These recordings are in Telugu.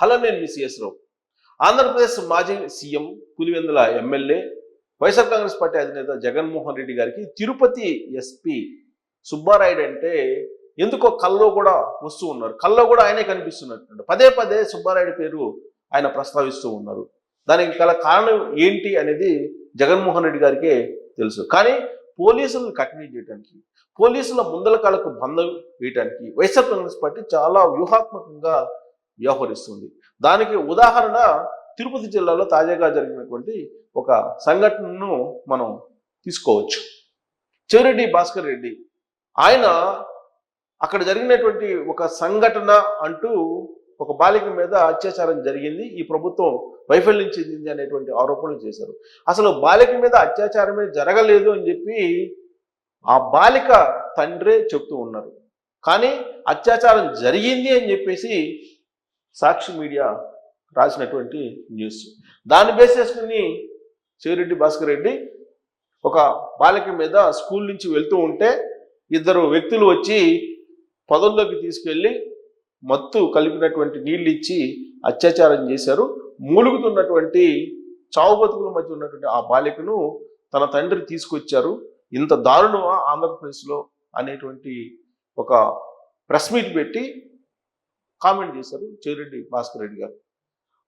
హలో నేను మీ సిఎస్ రావు. ఆంధ్రప్రదేశ్ మాజీ CM Pulivendula MLA YSR Congress party అధినేత జగన్మోహన్ రెడ్డి గారికి తిరుపతి ఎస్పీ సుబ్బారాయుడు అంటే ఎందుకో కల్లో కూడా వస్తూ ఉన్నారు. కల్లో కూడా ఆయనే కనిపిస్తున్నట్టు. పదే పదే సుబ్బారాయుడు పేరు ఆయన ప్రస్తావిస్తూ ఉన్నారు. దానికి గల కారణం ఏంటి అనేది జగన్మోహన్ రెడ్డి గారికే తెలుసు. కానీ పోలీసులను కఠినం చేయడానికి పోలీసుల ముందల కాలకు బంధం వేయడానికి వైఎస్ఆర్ కాంగ్రెస్ పార్టీ చాలా వ్యూహాత్మకంగా వ్యవహరిస్తుంది. దానికి ఉదాహరణ తిరుపతి జిల్లాలో తాజాగా జరిగినటువంటి ఒక సంఘటనను మనం తీసుకోవచ్చు. చెవిరెడ్డి భాస్కర్ రెడ్డి. ఆయన అక్కడ జరిగినటువంటి ఒక సంఘటన అంటూ ఒక బాలిక మీద అత్యాచారం జరిగింది. ఈ ప్రభుత్వం వైఫల్యం చెందింది అనేటువంటి ఆరోపణలు చేశారు. అసలు బాలిక మీద అత్యాచారమే జరగలేదు అని చెప్పి ఆ బాలిక తండ్రే చెప్తూ ఉన్నారు. కానీ అత్యాచారం జరిగింది అని చెప్పేసి సాక్షి మీడియా రాసినటువంటి న్యూస్. దాన్ని బేస్ చేసుకుని చెవిరెడ్డి భాస్కర్ రెడ్డి ఒక బాలిక మీద స్కూల్ నుంచి వెళ్తూ ఉంటే ఇద్దరు వ్యక్తులు వచ్చి పొదల్లోకి తీసుకెళ్ళి మత్తు కలిపినటువంటి నీళ్ళు ఇచ్చి అత్యాచారం చేశారు. మూలుగుతున్నటువంటి చావు బతుకుల మధ్య ఉన్నటువంటి ఆ బాలికను తన తండ్రి తీసుకొచ్చారు. ఇంత దారుణమా ఆంధ్రప్రదేశ్లో అనేటువంటి ఒక ప్రెస్ మీట్ పెట్టి కామెంట్ చేశారు చెవిరెడ్డి భాస్కర్ రెడ్డి గారు.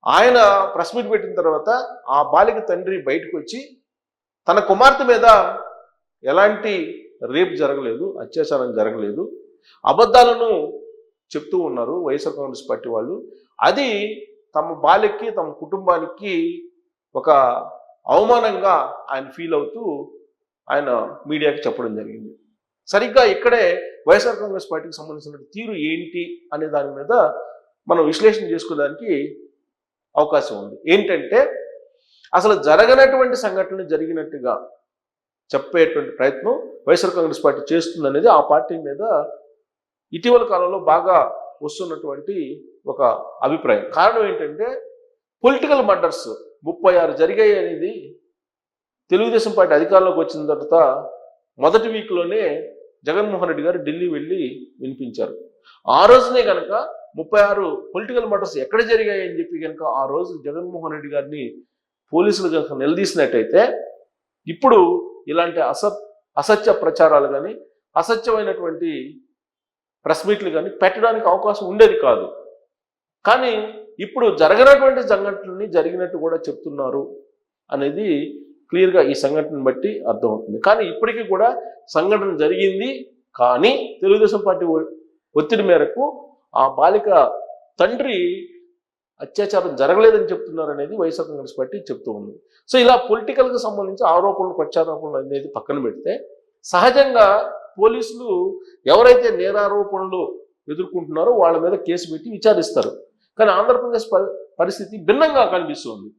ఆయన ప్రెస్ మీట్ పెట్టిన తర్వాత ఆ బాలిక తండ్రి బయటకు వచ్చి తన కుమార్తె మీద ఎలాంటి రేప్ జరగలేదు అత్యాచారం జరగలేదు అబద్ధాలను చెప్తూ ఉన్నారు వైఎస్ఆర్ కాంగ్రెస్ పార్టీ వాళ్ళు. అది తమ బాలికి తమ కుటుంబానికి ఒక అవమానంగా ఆయన ఫీల్ అవుతూ ఆయన మీడియాకి చెప్పడం జరిగింది. సరిగ్గా ఇక్కడే వైఎస్ఆర్ కాంగ్రెస్ పార్టీకి సంబంధించిన తీరు ఏంటి అనే దాని మీద మనం విశ్లేషణ చేసుకోవడానికి అవకాశం ఉంది. ఏంటంటే అసలు జరగనటువంటి సంఘటనలు జరిగినట్టుగా చెప్పేటువంటి ప్రయత్నం వైఎస్ఆర్ కాంగ్రెస్ పార్టీ చేస్తుంది అనేది ఆ పార్టీ మీద ఇటీవల కాలంలో బాగా వస్తున్నటువంటి ఒక అభిప్రాయం. కారణం ఏంటంటే పొలిటికల్ మర్డర్స్ ముప్పై ఆరు జరిగాయి అనేది తెలుగుదేశం పార్టీ అధికారంలోకి వచ్చిన తర్వాత మొదటి వీక్లోనే జగన్మోహన్ రెడ్డి గారు ఢిల్లీ వెళ్ళి వినిపించారు. ఆ రోజునే కనుక ముప్పై ఆరు పొలిటికల్ మర్డర్స్ ఎక్కడ జరిగాయి అని చెప్పి కనుక ఆ రోజు జగన్మోహన్ రెడ్డి గారిని పోలీసులు కనుక నిలదీసినట్టయితే ఇప్పుడు ఇలాంటి అస అసత్య ప్రచారాలు కానీ అసత్యమైనటువంటి ప్రెస్ మీట్లు కానీ పెట్టడానికి అవకాశం ఉండేది కాదు. కానీ ఇప్పుడు జరగనటువంటి సంఘటనల్ని జరిగినట్టు కూడా చెప్తున్నారు అనేది క్లియర్గా ఈ సంఘటనను బట్టి అర్థమవుతుంది. కానీ ఇప్పటికీ కూడా సంఘటన జరిగింది కానీ తెలుగుదేశం పార్టీ ఒ- ఒత్తిడి మేరకు ఆ బాలిక తండ్రి అత్యాచారం జరగలేదని చెప్తున్నారు అనేది వైఎస్ఆర్ కాంగ్రెస్ పార్టీ చెప్తూ ఉంది. సో ఇలా పొలిటికల్కి సంబంధించి ఆరోపణలు ప్రత్యారోపణలు అనేది పక్కన పెడితే సహజంగా పోలీసులు ఎవరైతే నేరారోపణలు ఎదుర్కొంటున్నారో వాళ్ళ మీద కేసు పెట్టి విచారిస్తారు. కానీ ఆంధ్రప్రదేశ్ పరిస్థితి భిన్నంగా కనిపిస్తుంది.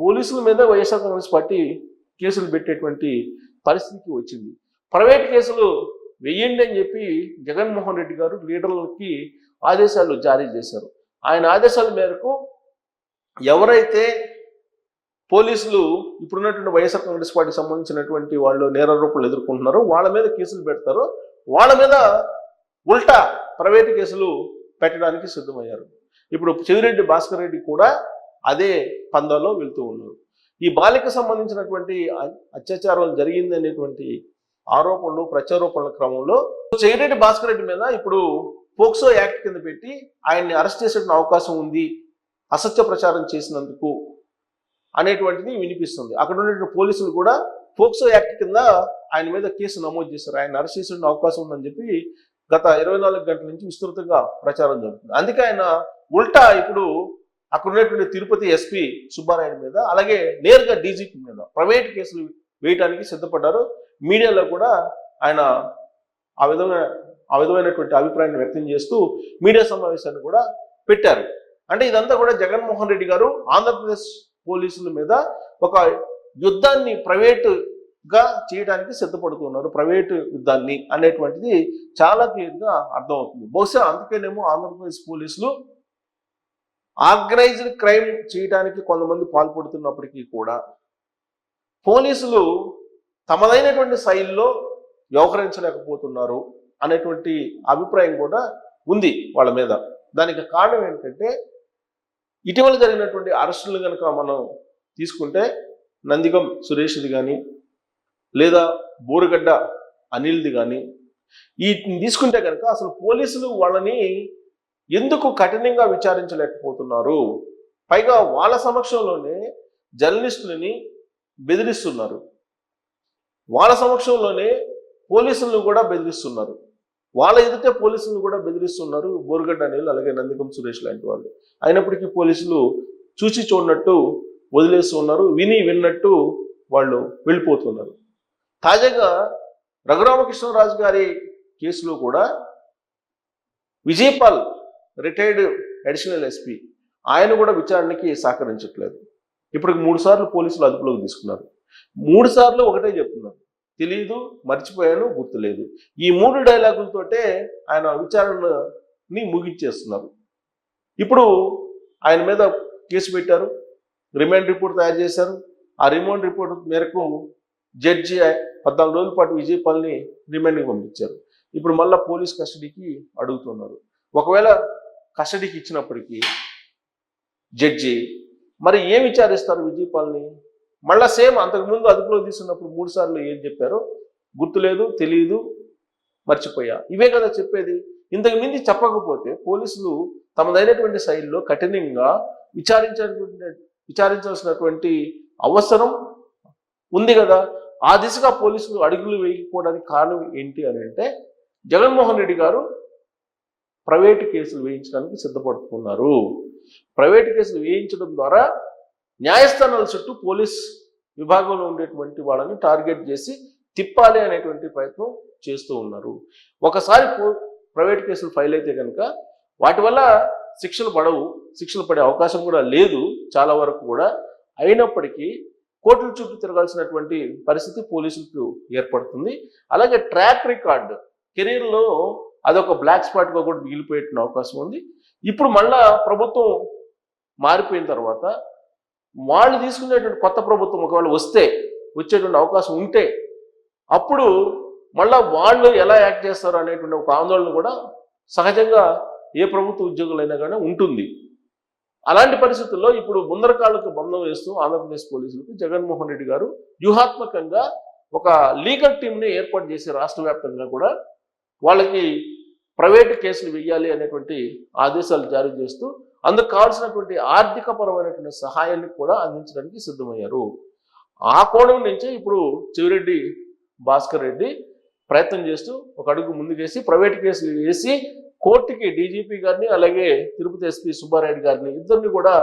పోలీసుల మీద వైఎస్ఆర్ కాంగ్రెస్ పార్టీ కేసులు పెట్టేటువంటి పరిస్థితికి వచ్చింది. ప్రైవేట్ కేసులు వెయ్యండి అని చెప్పి జగన్మోహన్ రెడ్డి గారు లీడర్లకి ఆదేశాలు జారీ చేశారు. ఆయన ఆదేశాల మేరకు ఎవరైతే పోలీసులు ఇప్పుడున్నటువంటి వైఎస్ఆర్ కాంగ్రెస్ పార్టీకి సంబంధించినటువంటి వాళ్ళు నేరారోపణలు ఎదుర్కొంటున్నారో వాళ్ళ మీద కేసులు పెడతారో వాళ్ళ మీద ఉల్టా ప్రైవేటు కేసులు పెట్టడానికి సిద్ధమయ్యారు. ఇప్పుడు చెవిరెడ్డి భాస్కర్ రెడ్డి కూడా అదే పందాలో వెళ్తూ ఉన్నారు. ఈ బాలిక సంబంధించినటువంటి అత్యాచారం జరిగింది అనేటువంటి ఆరోపణలు ప్రత్యారోపణల క్రమంలో చెవిరెడ్డి భాస్కర్ రెడ్డి మీద ఇప్పుడు పోక్సో యాక్ట్ కింద పెట్టి ఆయన్ని అరెస్ట్ చేసే అవకాశం ఉంది అసత్య ప్రచారం చేసినందుకు అనేటువంటిది వినిపిస్తుంది. అక్కడ ఉన్నటువంటి పోలీసులు కూడా పోక్సో యాక్ట్ కింద ఆయన మీద కేసు నమోదు చేశారు. ఆయన అరెస్ట్ చేసే అవకాశం ఉందని చెప్పి గత ఇరవై నాలుగు గంటల నుంచి విస్తృతంగా ప్రచారం జరుగుతుంది. అందుకే ఆయన ఉల్టా ఇప్పుడు అక్కడ ఉన్నటువంటి తిరుపతి ఎస్పీ సుబ్బారాయుడు మీద అలాగే నేరుగా డీజీపీ మీద ప్రైవేట్ కేసులు వేయటానికి సిద్ధపడ్డారు. మీడియాలో కూడా ఆయన ఆ విధమైన ఆ విధమైనటువంటి అభిప్రాయాన్ని వ్యక్తం చేస్తూ మీడియా సమావేశాన్ని కూడా పెట్టారు. అంటే ఇదంతా కూడా జగన్మోహన్ రెడ్డి గారు ఆంధ్రప్రదేశ్ పోలీసుల మీద ఒక యుద్ధాన్ని ప్రైవేటుగా చేయడానికి సిద్ధపడుతున్నారు. ప్రైవేటు యుద్ధాన్ని అనేటువంటిది చాలా క్లియర్గా అర్థమవుతుంది. బహుశా అందుకేనేమో ఆంధ్రప్రదేశ్ పోలీసులు ఆర్గనైజ్డ్ క్రైమ్ చేయడానికి కొంతమంది పాల్పడుతున్నప్పటికీ కూడా పోలీసులు తమదైనటువంటి శైలిలో వ్యవహరించలేకపోతున్నారు అనేటువంటి అభిప్రాయం కూడా ఉంది వాళ్ళ మీద. దానికి కారణం ఏంటంటే ఇటీవల జరిగినటువంటి అరెస్టులు కనుక మనం తీసుకుంటే నందిగం సురేష్ది కానీ లేదా బోరుగడ్డ అనిల్ది కానీ వీటిని తీసుకుంటే కనుక అసలు పోలీసులు వాళ్ళని ఎందుకు కఠినంగా విచారించలేకపోతున్నారు? పైగా వాళ్ళ సమక్షంలోనే జర్నలిస్టులని బెదిరిస్తున్నారు. వాళ్ళ సమక్షంలోనే పోలీసులను కూడా బెదిరిస్తున్నారు. వాళ్ళ ఎదుటే పోలీసులను కూడా బెదిరిస్తున్నారు బోరుగడ్డ అనిల్ అలాగే నందికం సురేష్ లాంటి వాళ్ళు. అయినప్పటికీ పోలీసులు చూసి చూడనట్టు వదిలేస్తున్నారు విని విన్నట్టు వాళ్ళు వెళ్ళిపోతున్నారు. తాజాగా రఘురామకృష్ణరాజు గారి కేసులో కూడా విజయపాల్ రిటైర్డ్ అడిషనల్ ఎస్పీ. ఆయన కూడా విచారణకి సహకరించట్లేదు. ఇప్పటికి మూడు సార్లు పోలీసులు అదుపులోకి తీసుకున్నారు. మూడు సార్లు ఒకటే చెప్తున్నారు. తెలియదు మర్చిపోయాను గుర్తులేదు. ఈ మూడు డైలాగులతోటే ఆయన విచారణని ముగించేస్తున్నారు. ఇప్పుడు ఆయన మీద కేసు పెట్టారు రిమాండ్ రిపోర్ట్ తయారు చేశారు. ఆ రిమాండ్ రిపోర్ట్ మేరకు జడ్జి పద్నాలుగు రోజుల పాటు విజయపాల్ని రిమాండ్కి పంపించారు. ఇప్పుడు మళ్ళా పోలీస్ కస్టడీకి అడుగుతున్నారు. ఒకవేళ కస్టడీకి ఇచ్చినప్పటికీ జడ్జి మరి ఏం విచారిస్తారు విజయపాల్ని మళ్ళా సేమ్ అంతకుముందు అదుపులో తీసుకున్నప్పుడు మూడు సార్లు ఏం చెప్పారో గుర్తులేదు తెలియదు మర్చిపోయా. ఇవే కదా చెప్పేది. ఇంతకు మించి చెప్పకపోతే పోలీసులు తమదైనటువంటి శైలిలో కఠినంగా విచారించాల్సిన విచారించాల్సినటువంటి అవసరం ఉంది కదా. ఆ దిశగా పోలీసులు అడుగులు వేయకపోవడానికి కారణం ఏంటి అని అంటే జగన్మోహన్ రెడ్డి గారు ప్రైవేటు కేసులు వేయించడానికి సిద్ధపడుతున్నారు. ప్రైవేటు కేసులు వేయించడం ద్వారా న్యాయస్థానాల చుట్టూ పోలీస్ విభాగంలో ఉండేటువంటి వాళ్ళని టార్గెట్ చేసి తిప్పాలి అనేటువంటి ప్రయత్నం చేస్తూ ఉన్నారు. ఒకసారి ప్రైవేట్ కేసులు ఫైల్ అయితే కనుక వాటి వల్ల శిక్షలు పడవు శిక్షలు పడే అవకాశం కూడా లేదు చాలా వరకు కూడా. అయినప్పటికీ కోర్టుల చుట్టూ తిరగాల్సినటువంటి పరిస్థితి పోలీసులకు ఏర్పడుతుంది. అలాగే ట్రాక్ రికార్డ్ కెరీర్లో అదొక బ్లాక్ స్పాట్గా కూడా మిగిలిపోయే అవకాశం ఉంది. ఇప్పుడు మళ్ళా ప్రభుత్వం మారిపోయిన తర్వాత వాళ్ళు తీసుకునేటువంటి కొత్త ప్రభుత్వం ఒకవేళ వస్తే వచ్చేటువంటి అవకాశం ఉంటే అప్పుడు మళ్ళా వాళ్ళు ఎలా యాక్ట్ చేస్తారు అనేటువంటి ఒక ఆందోళన కూడా సహజంగా ఏ ప్రభుత్వ ఉద్యోగులైనా కానీ ఉంటుంది. అలాంటి పరిస్థితుల్లో ఇప్పుడు ముందరకాళ్ళకు బంధం వేస్తూ ఆంధ్రప్రదేశ్ పోలీసులకు జగన్మోహన్ రెడ్డి గారు వ్యూహాత్మకంగా ఒక లీగల్ టీంని ఏర్పాటు చేసి రాష్ట్ర వ్యాప్తంగా కూడా వాళ్ళకి ప్రైవేటు కేసులు వెయ్యాలి అనేటువంటి ఆదేశాలు జారీ చేస్తూ అందుకు కావాల్సినటువంటి ఆర్థిక పరమైనటువంటి సహాయాన్ని కూడా అందించడానికి సిద్ధమయ్యారు. ఆ కోణం నుంచే ఇప్పుడు చెవిరెడ్డి భాస్కర్ రెడ్డి ప్రయత్నం చేస్తూ ఒక అడుగు ముందుకేసి ప్రైవేట్ కేసులు వేసి కోర్టుకి డీజీపీ గారిని అలాగే తిరుపతి ఎస్పీ సుబ్బారెడ్డి గారిని ఇద్దరిని కూడా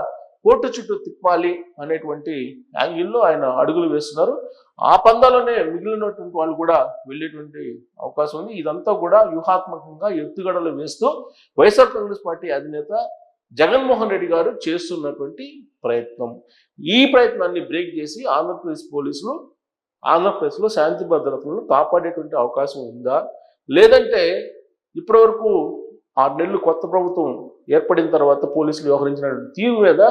కోర్టు చుట్టూ తిప్పాలి అనేటువంటి యాంగిల్లో ఆయన అడుగులు వేస్తున్నారు. ఆ పందాలోనే మిగిలినటువంటి వాళ్ళు కూడా వెళ్ళేటువంటి అవకాశం ఉంది. ఇదంతా కూడా వ్యూహాత్మకంగా ఎత్తుగడలు వేస్తూ వైఎస్ఆర్ కాంగ్రెస్ పార్టీ అధినేత జగన్మోహన్ రెడ్డి గారు చేస్తున్నటువంటి ప్రయత్నం. ఈ ప్రయత్నాన్ని బ్రేక్ చేసి ఆంధ్రప్రదేశ్ పోలీసులు ఆంధ్రప్రదేశ్లో శాంతి భద్రతలను కాపాడేటువంటి అవకాశం ఉందా? లేదంటే ఇప్పటివరకు ఆరు నెలలు కొత్త ప్రభుత్వం ఏర్పడిన తర్వాత పోలీసులు వ్యవహరించినటువంటి తీరు మీద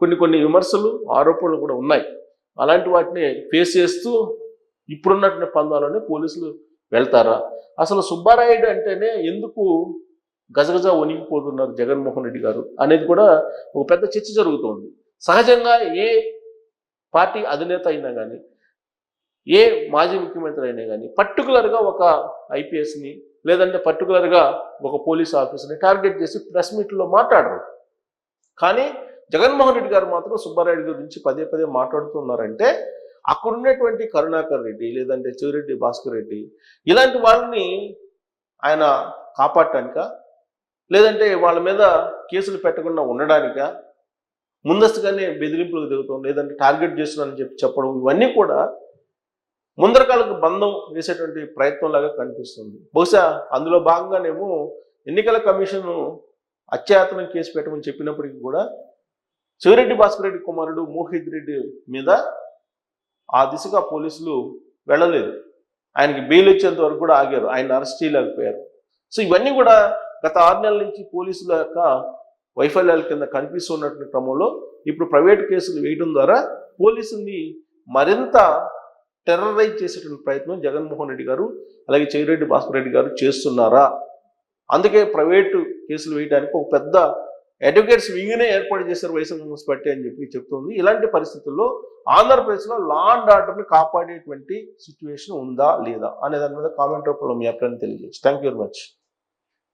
కొన్ని కొన్ని విమర్శలు ఆరోపణలు కూడా ఉన్నాయి. అలాంటి వాటిని ఫేస్ చేస్తూ ఇప్పుడున్నటువంటి పందాలోనే పోలీసులు వెళ్తారా? అసలు సుబ్బారాయుడు అంటేనే ఎందుకు గజగజ వణిగిపోతున్నారు జగన్మోహన్ రెడ్డి గారు అనేది కూడా ఒక పెద్ద చర్చ జరుగుతోంది. సహజంగా ఏ పార్టీ అధినేత అయినా కానీ ఏ మాజీ ముఖ్యమంత్రి అయినా కానీ పర్టికులర్గా ఒక ఐపీఎస్ని లేదంటే పర్టికులర్గా ఒక పోలీస్ ఆఫీసర్ని టార్గెట్ చేసి ప్రెస్ మీట్లో మాట్లాడరు. కానీ జగన్మోహన్ రెడ్డి గారు మాత్రం సుబ్బారాయుడు గురించి పదే పదే మాట్లాడుతున్నారంటే అక్కడ ఉన్నటువంటి కరుణాకర్ రెడ్డి లేదంటే చెవిరెడ్డి భాస్కర్ రెడ్డి ఇలాంటి వాళ్ళని ఆయన కాపాడటానిక? లేదంటే వాళ్ళ మీద కేసులు పెట్టకుండా ఉండడానిక? ముందస్తుగానే బెదిరింపులకు దిగుతాం లేదంటే టార్గెట్ చేస్తున్నానని చెప్పి చెప్పడం ఇవన్నీ కూడా ముందరకాలకు బంధం వేసేటువంటి ప్రయత్నం లాగా కనిపిస్తుంది. బహుశా అందులో భాగంగానేమో ఎన్నికల కమిషన్ అత్యాతనం కేసు పెట్టమని చెప్పినప్పటికీ కూడా శివరెడ్డి భాస్కర్ రెడ్డి కుమారుడు మోహిత్ రెడ్డి మీద ఆ దిశగా పోలీసులు వెళ్ళలేదు. ఆయనకి బెయిల్ వచ్చేంత వరకు కూడా ఆగారు. ఆయన అరెస్ట్ చేయలేకపోయారు. సో ఇవన్నీ కూడా గత ఆరు నెలల నుంచి పోలీసుల యొక్క వైఫల్యాల కింద కనిపిస్తున్నటువంటి క్రమంలో ఇప్పుడు ప్రైవేట్ కేసులు వేయడం ద్వారా పోలీసుల్ని మరింత టెర్రరైజ్ చేసేటువంటి ప్రయత్నం జగన్మోహన్ రెడ్డి గారు అలాగే చెవిరెడ్డి భాస్కర్ రెడ్డి గారు చేస్తున్నారా? అందుకే ప్రైవేటు కేసులు వేయడానికి ఒక పెద్ద అడ్వకేట్స్ వింగ్నే ఏర్పాటు చేశారు వైఎస్ఆర్ కాంగ్రెస్ పార్టీ అని చెప్పి చెప్తుంది. ఇలాంటి పరిస్థితుల్లో ఆంధ్రప్రదేశ్లో లా అండ్ ఆర్డర్ని కాపాడేటువంటి సిచ్యువేషన్ ఉందా లేదా అనే దాని మీద కామెంట్ రూపంలో మీ అభిప్రాయం తెలియజేయచ్చు థ్యాంక్ యూ వెరీ మచ్